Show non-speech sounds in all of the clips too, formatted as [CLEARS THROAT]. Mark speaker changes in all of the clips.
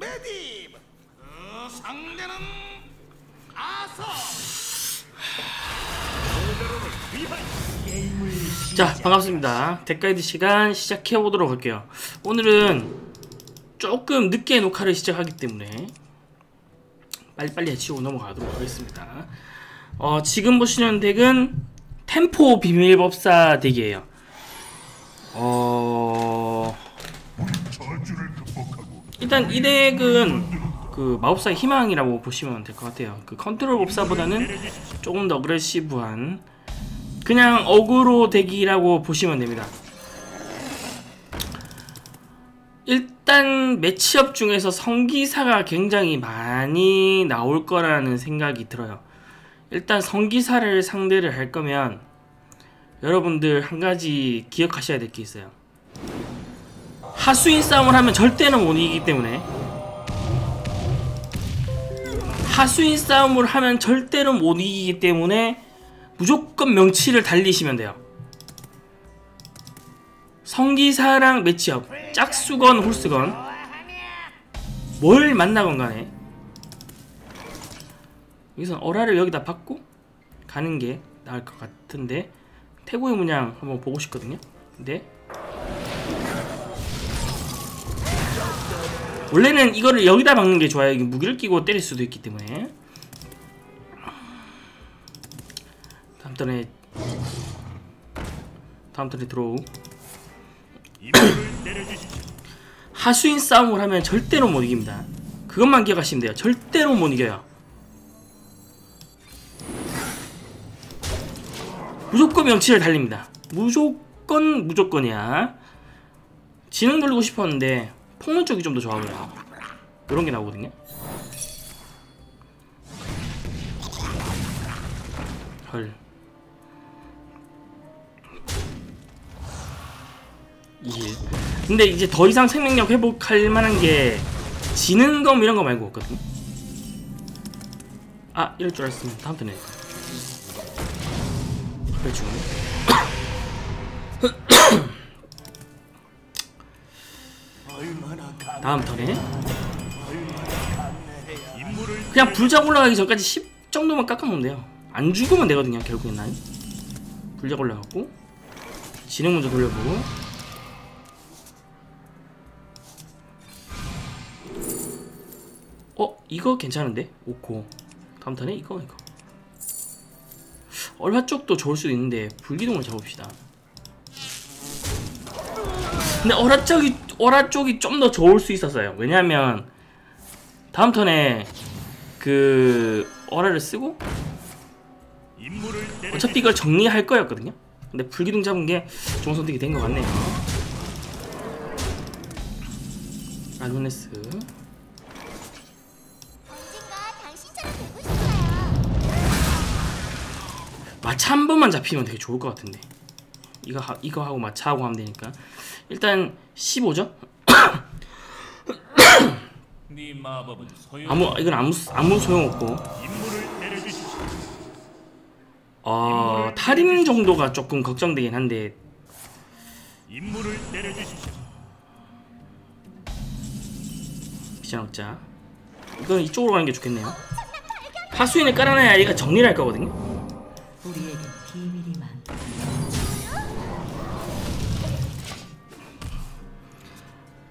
Speaker 1: 메디브 그 상대는 아서.
Speaker 2: 자 반갑습니다. 덱가이드 시간 시작해 보도록 할게요. 오늘은 조금 늦게 녹화를 시작하기 때문에 빨리빨리 해치고 넘어가도록 하겠습니다. 어, 지금 보시는 덱은 템포 비밀법사 덱이에요. 어... 일단 이 덱은 그 마법사의 희망이라고 보시면 될 것 같아요 그 컨트롤 법사보다는 조금 더 어그레시브한 그냥 어그로 덱이라고 보시면 됩니다. 일단 매치업 중에서 성기사가 굉장히 많이 나올 거라는 생각이 들어요. 일단 성기사를 상대를 할 거면 여러분들 한 가지 기억하셔야 될 게 있어요. 하수인 싸움을 하면 절대는 못 이기기 때문에 하수인 싸움을 하면 절대로 못 이기기 때문에 무조건 명치를 달리시면 돼요. 성기사랑 매치업 짝수건 홀수건 뭘 만나건 간에 여기서 어라를 여기다 받고 가는 게 나을 것 같은데 태고의 문양 한번 보고 싶거든요. 근데 원래는 이거를 여기다 박는 게 좋아요. 이게 무기를 끼고 때릴 수도 있기 때문에. 다음 턴에 다음 턴에 들어오 하수인 싸움을 하면 절대로 못 이깁니다. 그것만 기억하시면 돼요. 절대로 못 이겨요. 무조건 명치를 달립니다. 무조건 무조건이야. 지능 돌리고 싶었는데 폭문 쪽이 좀더 좋아 보여요 이런 게 나오거든요 헐 예. 근데 이제 더 이상 생명력 회복할 만한 게 지능검 이런 거 말고 없거든. 아 이럴 줄 알았으면 다음 턴에. 그렇죠. 다음 턴에 그냥 불작 올라가기 전까지 10 정도만 깎아놓으면 돼요. 안 죽으면 되거든요 결국엔 난. 불작 올라가고 지능 먼저 돌려보고 어? 이거 괜찮은데? 오코 다음 턴에 이거 이거 얼화 쪽도 좋을 수도 있는데 불기둥을 잡읍시다 근데 얼화 쪽이 얼화 쪽이 좀 더 좋을 수 있었어요. 왜냐면 다음 턴에 그 얼화를 쓰고 어차피 이걸 정리할 거였거든요. 근데 불기둥 잡은 게 좋은 선택이 된 것 같네요.
Speaker 3: 싶어요.
Speaker 2: 마차 한 번만 잡히면 되게 좋을 것 같은데 이거 하, 이거 하고 마차하고 하면 되니까. 일단 15죠?
Speaker 4: 네 마법은 소용
Speaker 2: 아무 이건 아무 아무 소용 없고.
Speaker 4: 임무를 내려주십시오.
Speaker 2: 어 탈인 정도가 조금 걱정되긴 한데.
Speaker 4: 임무를 내려주십시오.
Speaker 2: 비전업자. 이건 이쪽으로 가는 게 좋겠네요. 하수인을 깔아놔야 얘가 정리를 할 거거든요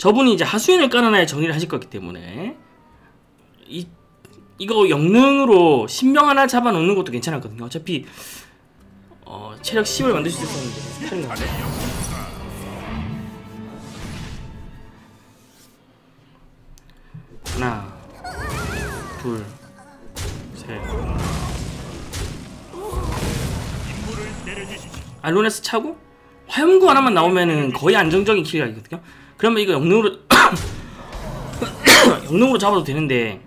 Speaker 2: 저분이 이제 하수인을 깔아놔야 정리를 하실 거기 때문에 이 이거 영능으로 신명 하나 잡아놓는 것도 괜찮았거든요. 어차피 어, 체력 10을 만들 수 있었는데 건데. 하나, 둘, 셋.
Speaker 4: 임무를 내려주십시오.
Speaker 2: 알로네스 차고 화염구 하나만 나오면은 거의 안정적인 킬각이거든요. 그러면 이거 영능으로 [COUGHS] 영능으로 잡아도 되는데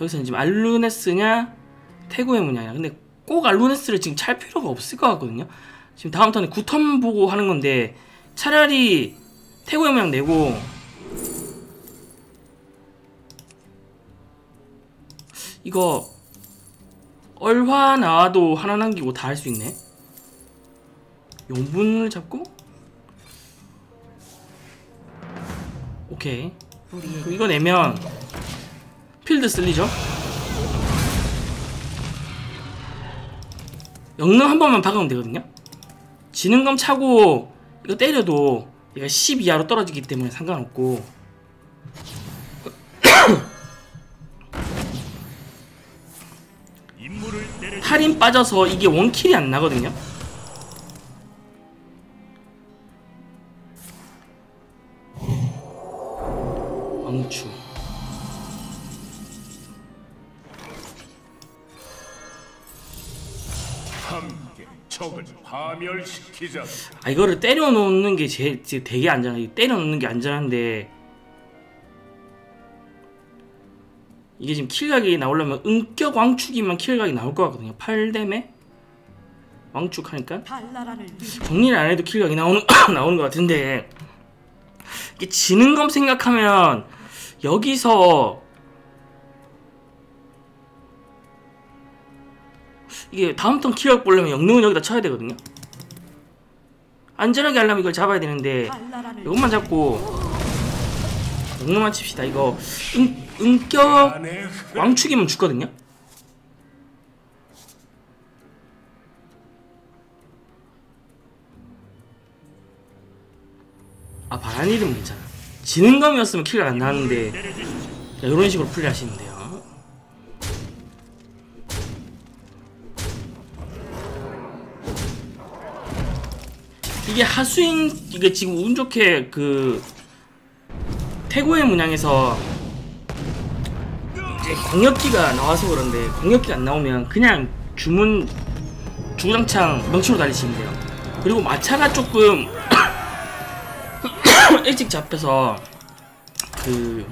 Speaker 2: 여기서는 지금 알루네스냐 태고의 문양이야. 근데 꼭 알루네스를 지금 찰 필요가 없을 것 같거든요. 지금 다음 턴에 9턴 보고 하는 건데 차라리 태고의 문양 내고 이거 얼화 나와도 하나 남기고 다 할 수 있네. 용분을 잡고 오케이 이거 내면 필드 쓸리죠? 영능 한 번만 박으면 되거든요? 지능검 차고 이거 때려도 얘가 10 이하로 떨어지기 때문에 상관없고. 할인 빠져서 이게 원킬이 안 나거든요?
Speaker 4: 파멸시키자.
Speaker 2: 아 이거를 때려 놓는 게 제, 제 되게 안전해 때려 놓는 게 안전한데 이게 지금 킬각이 나오려면 은격 왕축이면 킬각이 나올 것 같거든요. 8댐에 왕축 하니까. 정리를 안 해도 킬각이 나오는 [COUGHS] 나오는 것 같은데 이게 지능검 생각하면 여기서 이게 다음 턴 킬각 보려면 영능은 여기다 쳐야 되거든요 안전하게 하려면 이걸 잡아야 되는데 이것만 잡고 영능만 칩시다 이거. 은, 은격 왕축이면 죽거든요? 아 바란 이름 괜찮아. 지능검이었으면 킬각 안. 자, 이런 식으로 플레이하시면 돼 이게 하수인 이게 지금 운 좋게 그 태고의 문양에서 이제 광역기가 나와서 그런데 광역기 안 나오면 그냥 주문 주구장창 명치로 달리시면 돼요. 그리고 마차가 조금 [COUGHS] 일찍 잡혀서 그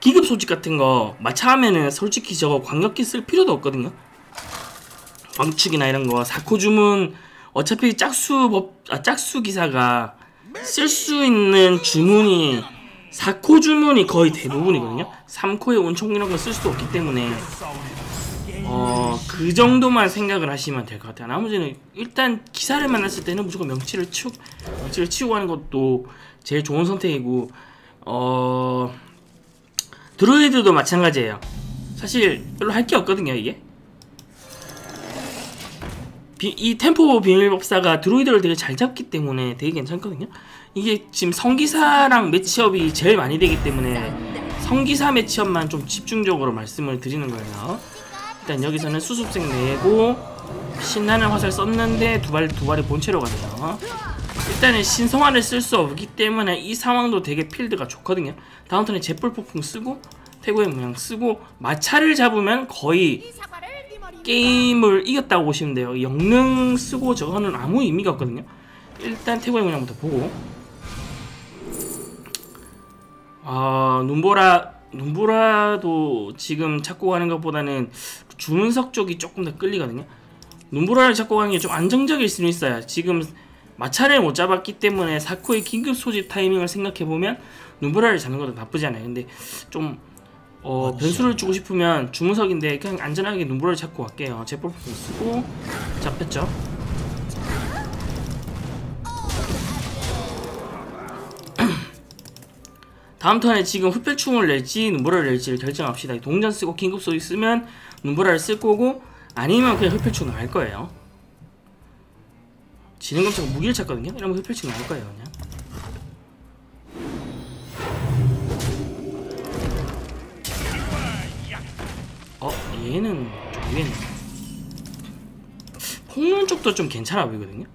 Speaker 2: 기급 소식 같은 거 마차 하면은 솔직히 저거 광역기 쓸 필요도 없거든요. 왕축이나 이런 거 사코 주문 어차피 짝수 법 아, 짝수 기사가 쓸 수 있는 주문이 4코 주문이 거의 대부분이거든요. 3코의 온총 이런 거쓸 수도 없기 때문에 어, 그 정도만 생각을 하시면 될 것 같아요. 나머지는 일단 기사를 만났을 때는 무조건 명치를 치우 명치를 치우고 하는 것도 제일 좋은 선택이고 어 드로이드도 마찬가지예요. 사실 별로 할 게 없거든요, 이게. 비- 이 템포 비밀법사가 드로이드를 되게 잘 잡기 때문에 되게 괜찮거든요. 이게 지금 성기사랑 매치업이 제일 많이 되기 때문에 성기사 매치업만 좀 집중적으로 말씀을 드리는 거예요. 일단 여기서는 수습생 내고 신나는 화살 썼는데 두발 두 발이 본체로 가네요. 일단은 신성화를 쓸 수 없기 때문에 이 상황도 되게 필드가 좋거든요. 다음 턴에 제뿔 폭풍 쓰고 태고의 모양 쓰고 마차를 잡으면 거의 게임을 이겼다고 보시면 돼요. 영능 쓰고 저거는 아무 의미가 없거든요. 일단 태고의 문양부터 보고 아 눈보라 눈보라도 지금 찾고 가는 것보다는 주문석 쪽이 조금 더 끌리거든요. 눈보라를 찾고 가는 게 좀 안정적일 수는 있어요. 지금 마차를 못 잡았기 때문에 사코의 긴급 소집 타이밍을 생각해 보면 눈보라를 잡는 것도 나쁘지 않아요. 근데 좀 어, 변수를 주고 싶으면 주문석인데 그냥 안전하게 눈보라를 찾고 갈게요. 제볼품 쓰고 잡혔죠. [CLEARS THROAT] 다음 턴에 지금 흡혈충을 낼지 눈보라를 낼지를 결정합시다. 동전 쓰고 긴급 소리 쓰면 눈보라를 쓸 거고 아니면 그냥 흡혈충 나갈 거예요. 지능검차가 무기를 찾거든요. 이러면 흡혈충 나갈 거예요 그냥. 얘는 좀 위에네. 폭론 쪽도 좀 괜찮아 보이거든요.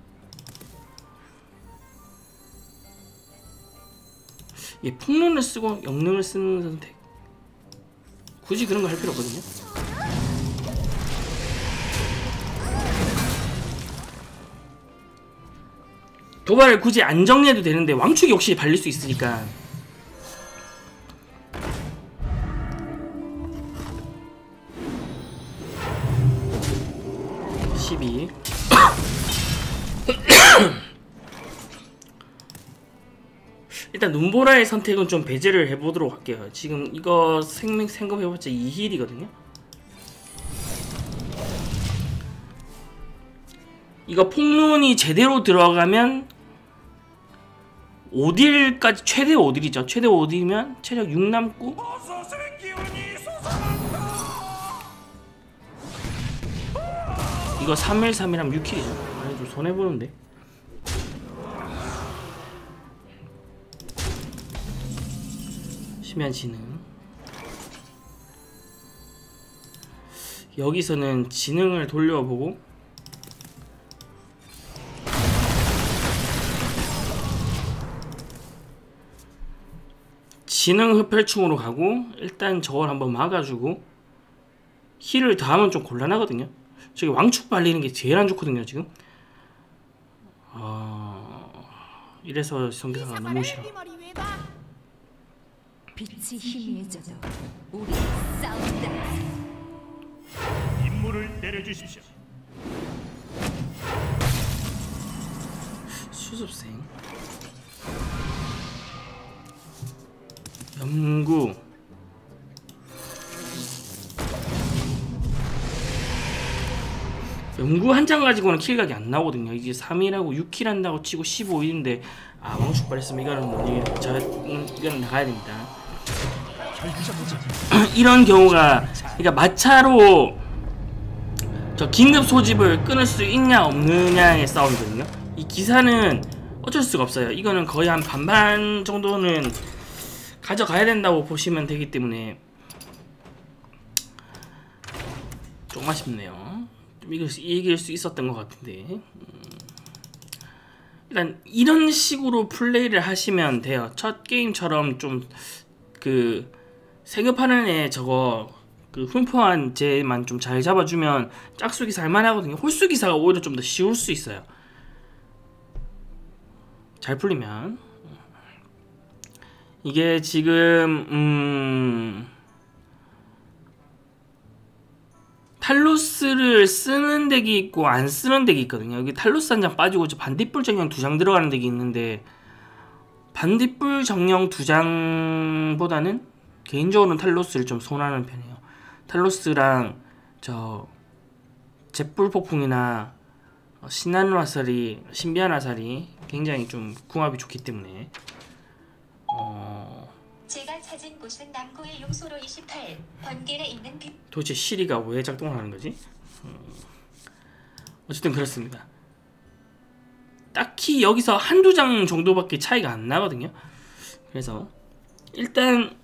Speaker 2: 얘 폭론을 쓰고 영능을 쓰는 선택. 굳이 그런 거 할 필요 없거든요. 도발을 굳이 안 정리해도 되는데 왕축이 역시 발릴 수 있으니까. (12) [COUGHS] 일단 눈보라의 선택은 좀 배제를 해보도록 할게요. 지금 이거 생명 생각해봤자 2힐이거든요. 이거 폭론이 제대로 들어가면 5딜까지 최대 5딜이죠. 최대 5딜이면 체력 6 남고 이거 3일 3일 하면 6킬이죠. 아니 좀 손해 보는데. 심한 지능. 여기서는 지능을 돌려보고 지능 흡혈충으로 가고 일단 저걸 한번 막아주고 힐을 더하면 좀 곤란하거든요. 저기 왕축 발리는 게 제일 안 좋거든요 지금. 어... 이래서 성기사가 너무 싫어.
Speaker 5: 빛이 희미해져도 우리 싸운다.
Speaker 4: 임무를 내려주십시오.
Speaker 2: 수습생 염구 염구 한 장 가지고는 킬각이 안 나오거든요 이게 3일하고 6킬 한다고 치고 15일인데 아 왕축발 했으면 이거는 뭐 이게 저 음, 이거는 나가야 됩니다 [CLEARS THROAT] 이런 경우가 그러니까 마차로 저 긴급 소집을 끊을 수 있냐 없느냐의 싸움이거든요. 이 기사는 어쩔 수가 없어요. 이거는 거의 한 반반 정도는 가져가야 된다고 보시면 되기 때문에 좀 아쉽네요. 좀 이길 수, 이길 수 있었던 것 같은데 음. 일단 이런 식으로 플레이를 하시면 돼요. 첫 게임처럼 좀 그 세급하는 애 저거 그 흠포한 쟤만 좀 잘 잡아주면 짝수기 살만하거든요. 홀수 기사가 오히려 좀 더 쉬울 수 있어요. 잘 풀리면 이게 지금 음 탈로스를 쓰는 덱이 있고 안 쓰는 덱이 있거든요. 여기 탈로스 한 장 빠지고 저 반딧불 정령 두 장 들어가는 덱이 있는데 반딧불 정령 두 장보다는 개인적으로는 탈로스를 좀 선호하는 편이에요. 탈로스랑 저 잿불 폭풍이나 어, 신나는 화살이 신비한 화살이 굉장히 좀 궁합이 좋기 때문에 어
Speaker 3: 제가 찾은 곳은 남구의 용소로 28 번길에 있는 빛.
Speaker 2: 도대체 시리가 왜 작동을 하는 거지? 음, 어쨌든 그렇습니다. 딱히 여기서 한두 장 정도밖에 차이가 안 나거든요. 그래서 일단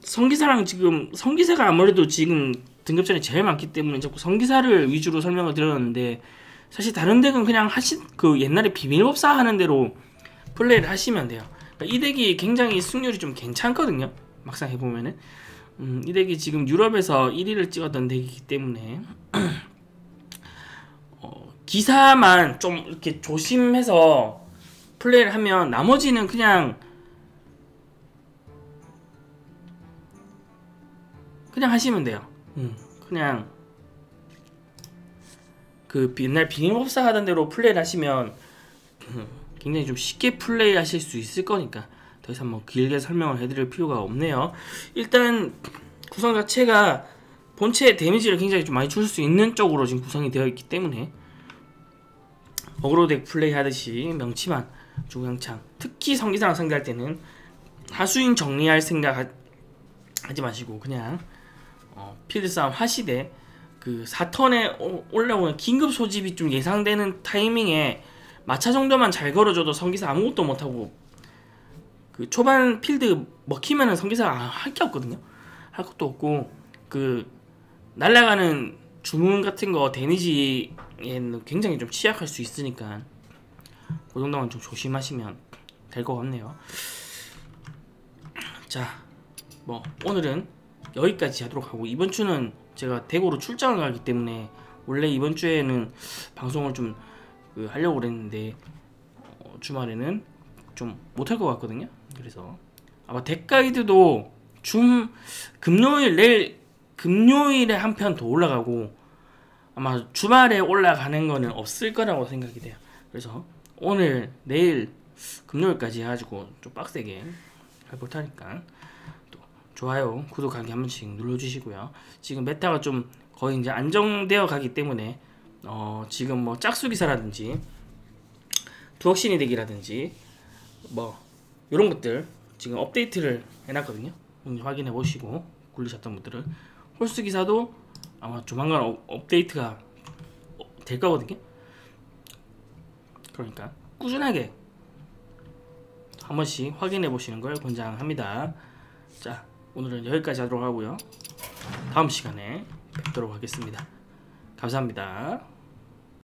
Speaker 2: 성기사랑 지금 성기사가 아무래도 지금 등급전이 제일 많기 때문에 자꾸 성기사를 위주로 설명을 드렸는데 사실 다른 덱은 그냥 하신 그 옛날에 비밀법사 하는 대로 플레이를 하시면 돼요. 그러니까 이 덱이 굉장히 승률이 좀 괜찮거든요. 막상 해보면은 음, 이 덱이 지금 유럽에서 1위를 찍었던 덱이기 때문에 [CLEARS THROAT] 어, 기사만 좀 이렇게 조심해서 플레이를 하면 나머지는 그냥 그냥 하시면 돼요. 음, 그냥 그 옛날 비밀법사 하던 대로 플레이를 하시면 음, 굉장히 좀 쉽게 플레이 하실 수 있을 거니까 더 이상 뭐 길게 설명을 해드릴 필요가 없네요. 일단 구성 자체가 본체 데미지를 굉장히 좀 많이 줄 수 있는 쪽으로 지금 구성이 되어 있기 때문에 어그로덱 플레이 하듯이 명치만 주구장창 특히 성기사랑 상대할 때는 하수인 정리할 생각 하, 하지 마시고 그냥 어, 필드 싸움 하시되 그 4턴에 오- 올라오는 긴급 소집이 좀 예상되는 타이밍에 마차 정도만 잘 걸어줘도 성기사 아무것도 못하고 그 초반 필드 먹히면은 성기사가 할 게 없거든요. 할 것도 없고 그 날아가는 주문 같은 거 데미지에는 굉장히 좀 취약할 수 있으니까 그 정도만 좀 조심하시면 될 것 같네요. 자, 뭐 오늘은 여기까지 하도록 하고 이번 주는 제가 대구로 출장을 가기 때문에 원래 이번 주에는 방송을 좀 그 하려고 그랬는데 어, 주말에는 좀 못할 것 같거든요. 그래서 아마 덱가이드도 중 금요일 내일 금요일에 한 편 더 올라가고 아마 주말에 올라가는 거는 없을 거라고 생각이 돼요. 그래서 오늘 내일 금요일까지 해가지고 좀 빡세게 해볼 테니까 또 좋아요 구독하기 한 번씩 눌러주시고요. 지금 메타가 좀 거의 이제 안정되어 가기 때문에 어 지금 뭐 짝수기사라든지 두억신이 되기라든지 뭐 이런 것들 지금 업데이트를 해놨거든요. 음, 확인해 보시고 굴리셨던 분들은 홀수 기사도 아마 조만간 업, 업데이트가 어, 될 거거든요. 그러니까 꾸준하게 한 번씩 확인해 보시는 걸 권장합니다. 자, 오늘은 여기까지 하도록 하고요. 다음 시간에 뵙도록 하겠습니다. 감사합니다.